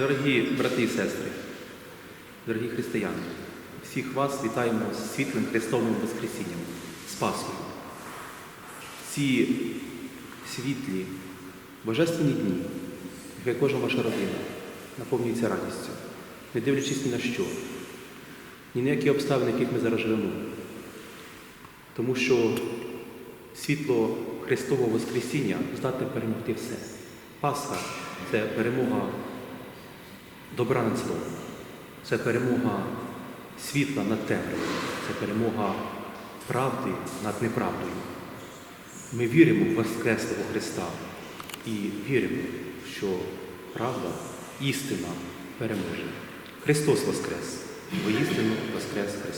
Дорогі брати і сестри, дорогі християни, всіх вас вітаємо з світлим Христовим Воскресінням, з Пасхою. Ці світлі, божественні дні, нехай кожна ваша родина наповнюється радістю, не дивлячись ні на що, ні на які обставини, яких ми зараз живемо. Тому що світло Христового Воскресіння здатне перемогти все. Пасха це перемога добра над злом, це перемога світла над темрявою, це перемога правди над неправдою. Ми віримо в Воскреслого Христа і віримо, що правда, істина переможе. Христос Воскрес! Воістину Воскрес Христос!